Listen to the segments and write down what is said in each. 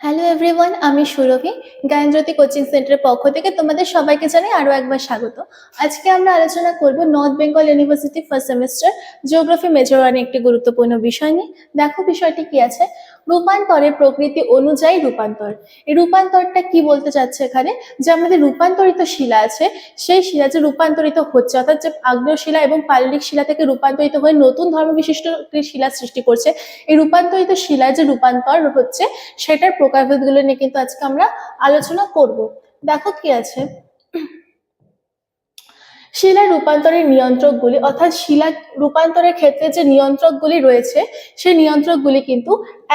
Hello everyone আমি সুরভি গায়নজ্যোতি coaching সেন্টারের পক্ষ থেকে তোমাদের সবাইকে জানাই আরও একবার স্বাগত। আজকে আমরা আলোচনা করব North Bengal university first semester geography major ওয়ানে একটি গুরুত্বপূর্ণ বিষয় নিয়ে। দেখো বিষয়টি কি আছে। রূপান্তরের প্রকৃতি অনুযায়ী রূপান্তর। এই রূপান্তরটা কি বলতে চাচ্ছে এখানে? যে আমাদের রূপান্তরিত শিলা আছে, সেই শিলা যে রূপান্তরিত হচ্ছে, অর্থাৎ যে আগ্নেয় শিলা এবং পাললিক শিলা থেকে রূপান্তরিত হয়ে নতুন ধর্ম বিশিষ্ট শিলা সৃষ্টি করছে, এই রূপান্তরিত শিলা যে রূপান্তর হচ্ছে, সেটার প্রকারভেদগুলো নিয়ে কিন্তু আজকে আমরা আলোচনা করব। দেখো কি আছে? শিলা রূপান্তরের নিয়ন্ত্রকগুলি, অর্থাৎ শিলা রূপান্তরের ক্ষেত্রে যে নিয়ন্ত্রকগুলি রয়েছে, সেই নিয়ন্ত্রকগুলি কিন্তু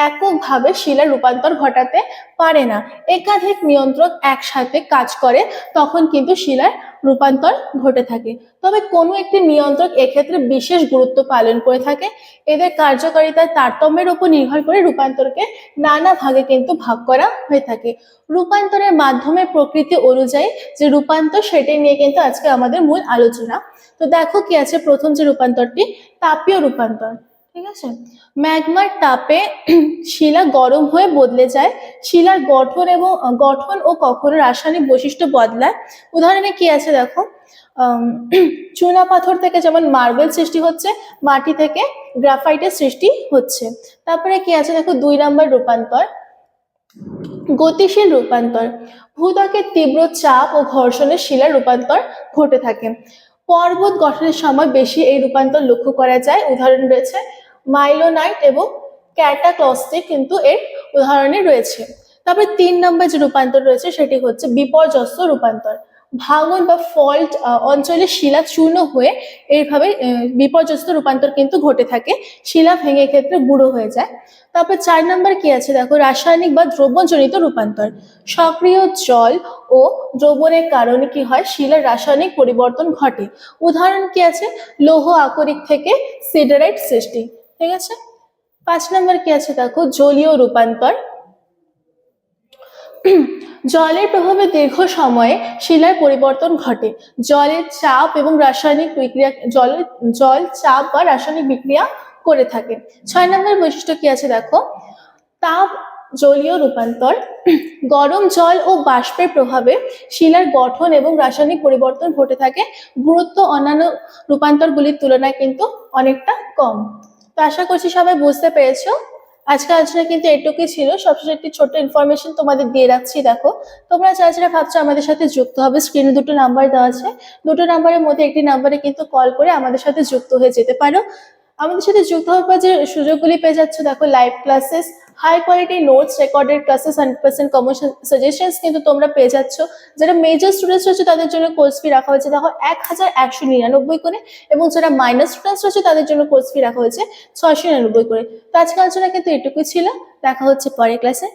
এককভাবে শিলা রূপান্তর ঘটাতে পারে না। একাধিক নিয়ন্ত্রক একসাথে কাজ করে, তখন কিন্তু শিলার রূপান্তর ঘটে থাকে। তবে কোনো একটি নিয়ন্ত্রক এক্ষেত্রে বিশেষ গুরুত্ব পালন করে থাকে এদের কার্যকারিতার তারতম্যের উপর নির্ভর করে রূপান্তরকে নানা ভাগে কিন্তু ভাগ করা হয়ে থাকে। রূপান্তরের মাধ্যমে প্রকৃতি অনুযায়ী যে রূপান্তর সেটি নিয়ে কিন্তু আজকে আমাদের মূল আলোচনা। তো দেখো কি আছে প্রথম যে রূপান্তরটি, তাপীয় রূপান্তর। ঠিক আছে? ম্যাগমার তাপে শিলা গরম হয়ে বদলে যায়। শিলার গঠন এবং, গঠন ও কখনো রাসায়নিক বৈশিষ্ট্য বদলায়। উদাহরণে কি আছে দেখো? চুনা পাথর থেকে যেমন মার্বেল সৃষ্টি হচ্ছে, মাটি থেকে গ্রাফাইটের সৃষ্টি হচ্ছে। তারপরে কি আছে দেখো? দুই নাম্বার রূপান্তর। গতিশীল রূপান্তর। ভূত্বকের তীব্র চাপ ও ঘর্ষণের শিলার রূপান্তর ঘটে থাকে। পর্বত গঠনের সময় বেশি এই রূপান্তর লক্ষ্য করা যায়। উদাহরণ রয়েছে মাইলোনাইট এবং ক্যাটাক্লস্টিক কিন্তু এর উদাহরণে রয়েছে। তারপরে তিন নম্বর যে রূপান্তর রয়েছে সেটি হচ্ছে বিপর্যস্ত রূপান্তর। ভাঙন বা ফল্ট অঞ্চলে শিলা চূর্ণ হয়ে এইভাবে বিপর্যস্ত রূপান্তর কিন্তু ঘটে থাকে। শিলা ভেঙে ক্ষেত্রে গুঁড়ো হয়ে যায়। তারপর চার নম্বর কি আছে? দেখো, রাসায়নিক বা দ্রব্যজনিত রূপান্তর। সক্রিয় জল ও দ্রবণের কারণে কি হয়? শিলার রাসায়নিক পরিবর্তন ঘটে। উদাহরণ কি আছে? লৌহ আকরিক থেকে সিডারাইট সৃষ্টি। ঠিক আছে? পাঁচ নম্বর কি আছে দেখো? জলীয় রূপান্তর। জলের প্রভাবে দীর্ঘ সময়ে শিলার পরিবর্তন ঘটে। জলের চাপ এবং রাসায়নিক বিক্রিয়া জল জল চাপ বা রাসায়নিক বিক্রিয়া করে থাকে। ছয় নম্বর বৈশিষ্ট্য কি আছে দেখো? তাপ জলীয় রূপান্তর। গরম জল ও বাষ্পের প্রভাবে শিলার গঠন এবং রাসায়নিক পরিবর্তন ঘটে থাকে। গুরুত্ব অন্যান্য রূপান্তরগুলির তুলনায় কিন্তু অনেকটা কম। তো আশা করছি সবাই বুঝতে পেরেছ। আজকে আলোচনা কিন্তু এটুকুই ছিল, সবশেষে একটি ছোট্ট ইনফরমেশন তোমাদের দিয়ে রাখছি, দেখো। তোমরা যারা যারা ভাবছ আমাদের সাথে যুক্ত হবে স্ক্রিনে দুটো নাম্বার দেওয়া আছে। দুটো নাম্বারের মধ্যে একটি নাম্বারে কিন্তু কল করে আমাদের সাথে যুক্ত হয়ে যেতে পারো। আমাদের সাথে যুক্ত হওয়ার যে সুযোগগুলি পেয়ে যাচ্ছ, দেখো live classes high quality notes recorded classes hundred percent common suggestions কিন্তু তোমরা পেয়ে যাচ্ছ। যারা মেজর স্টুডেন্টস রয়েছে, তাদের জন্য কোর্স ফি রাখা হয়েছে, দেখো এক হাজার একশো নিরানব্বই করে এবং যারা মাইনাস স্টুডেন্টস রয়েছে, তাদের জন্য কোর্স ফি রাখা হয়েছে ছয়শো নিরানব্বই করে। তো আজকে আলোচনা কিন্তু এটুকুই ছিল। দেখা হচ্ছে পরের ক্লাসে